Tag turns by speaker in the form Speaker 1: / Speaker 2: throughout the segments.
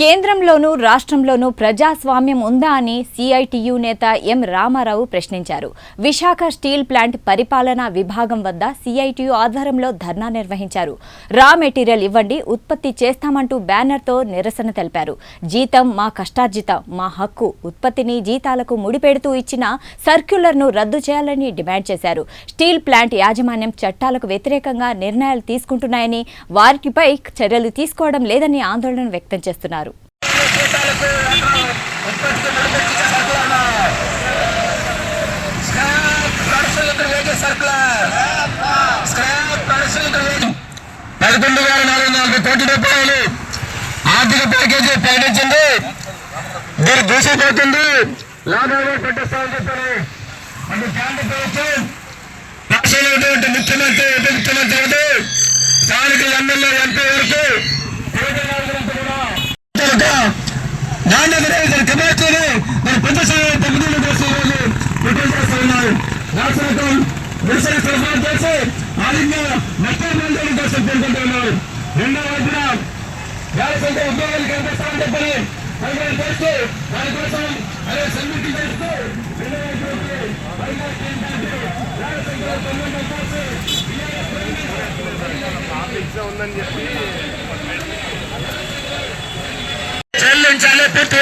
Speaker 1: కేంద్రంలోనూ రాష్ట్రంలోనూ ప్రజాస్వామ్యం ఉందా అని సిఐటియు నేత ఎం రామారావు ప్రశ్నించారు. విశాఖ స్టీల్ ప్లాంట్ పరిపాలనా విభాగం వద్ద సిఐటియు ఆధ్వర్యంలో ధర్నా నిర్వహించారు. రా మెటీరియల్ ఇవ్వండి ఉత్పత్తి చేస్తామంటూ బ్యానర్తో నిరసన తెలిపారు. జీతం మా కష్టార్జితం మా హక్కు. ఉత్పత్తిని జీతాలకు ముడిపెడుతూ ఇచ్చిన సర్క్యులర్ను రద్దు చేయాలని డిమాండ్ చేశారు. స్టీల్ ప్లాంట్ యాజమాన్యం చట్టాలకు వ్యతిరేకంగా నిర్ణయాలు తీసుకుంటున్నాయని వారిపై చర్యలు తీసుకోవడం లేదని ఆందోళన వ్యక్తం చేస్తున్నారు.
Speaker 2: జీతాలకు ఉత్పత్తి నడిపించే సరుకులను స్క్రాప్ స్క్రాప్ పరిశీలిత వేగే పదకొండు వేల నాలుగు నాలుగు కోట్ల రూపాయలు ఆర్థిక ప్యాకేజీ ప్రకటించింది దీన్ని దూసిపోతుంది లాభాలు పట్టిస్తామని చెప్పారు అది కేంద్ర ప్రభుత్వం రాష్ట్రంలో ముఖ్యమంత్రి ఉప ముఖ్యమంత్రి స్థానిక ఎమ్మెల్యే ఎంపీ వరకు నిరసన సరఫరా చేసి ఆలింగా మొత్తం మందిరం కోసం పేర్కొంటూ ఉన్నారు రెండో వైపున వేల సంఖ్య ఉద్యోగాలు కనిపిస్తామని చెప్పని ప్రజలు చేస్తూ దానికోసం అదే సమ్మిటి చేస్తూ రెండో వైపు వైజాగ్ ఏంటంటే వేల సంఖ్యలో తొమ్మిది చేసి చెల్లించాలి పూర్తి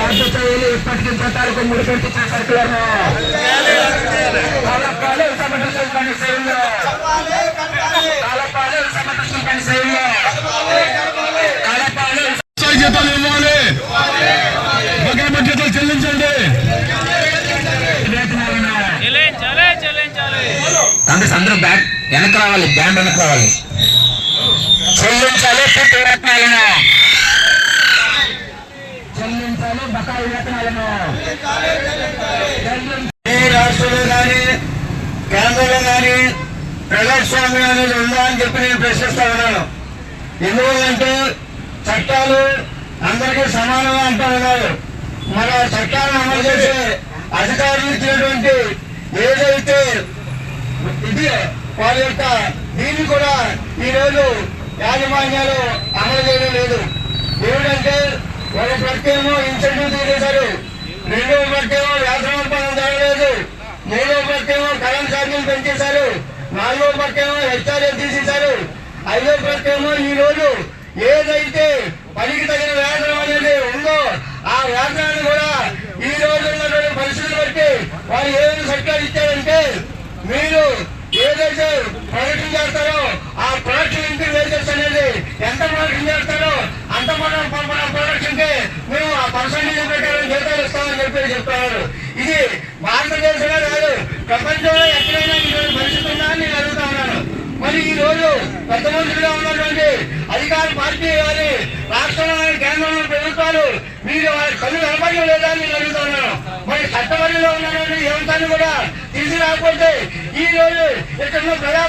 Speaker 2: రద్దు చేయాలి ఇప్పటికీ చట్టాలకు ముడిపెట్టించిన సర్కులర్ను పని పని జీతాలు ఇవ్వాలి బకాయి జీతాలు చెల్లించండి
Speaker 3: చెల్లించాలి
Speaker 2: కాంగ్రెస్ అందరూ బ్యాక్ వెనక రావాలి బ్యాండ్ వెనక రావాలి. చెల్లించాలి పూర్తి వేతనాలను చెల్లించాలి బకాయి వేతనాలను రాష్ట్రంలో కానీ కేంద్రంలో కానీ ప్రజాస్వామ్యం అనేది ఉందా అని చెప్పి నేను ప్రశ్నిస్తా ఉన్నాను. ఎందుకంటే చట్టాలు అందరికీ సమానంగా అంటూ ఉన్నారు. మన చట్టాలను అమలు చేసే అధికారులు ఇచ్చినటువంటి ఏదైతే ఇది వారి యొక్క దీన్ని కూడా ఈ రోజు యాజమాన్యాలు అమలు చేయడం లేదు. ఏమిటంటే ఒక ప్రత్యేకమో ఇన్సెంటివ్ తీసేశారు. రెండవ ప్రత్యేకమో వ్యాసనోత్పన్నం జరగలేదు మూడవ ప్రత్యేకమో కరెంట్ ఛార్జీలు పెంచేశారు. నాలుగో ప్రత్యేకమో హెచ్ఆర్ఏ తీసేశారు. ఐదో ప్రత్యేకమో ఈ రోజు ఏదైతే పనికి తగిన వేతనం అనేది ఉందో ఆ వేతనాన్ని కూడా ఈ రోజు ఉన్నటువంటి పరిస్థితులు బట్టి వారు ఏదైనా సర్కారు ఇచ్చారంటే మీరు చేసి ప్రొడక్షన్ చేస్తారో ఆ ప్రొడక్షన్ ఇంటి వేజెస్ అనేది ఎంత ప్రొడక్షన్ చేస్తారో అంత మనం మన ప్రొడక్షన్కి మేము ఆ పర్సంటేజ్ ప్రకారం జీతాలు ఇస్తామని చెప్పి చెప్తున్నారు ఇది భారతదేశంలో కాదు ప్రపంచంలో ఎక్కడైనా ఈరోజు పరిస్థితి ఉందా నేను అడుగుతా ఉన్నాను. మరి ఈ రోజు పెద్ద మనుషులుగా ఉన్నటువంటి అధికార పార్టీ వారి రాష్ట్రంలో కేంద్రంలో ప్రభుత్వాలు మీరు వారి కళ్ళు కనపడడం లేదా నేను అడుగుతున్నాను మరి చట్టబడిలో ఉన్నటువంటి ఏమంటాను కూడా తీసి రాకపోతే ఈ రోజు ఇక్కడ ప్రజా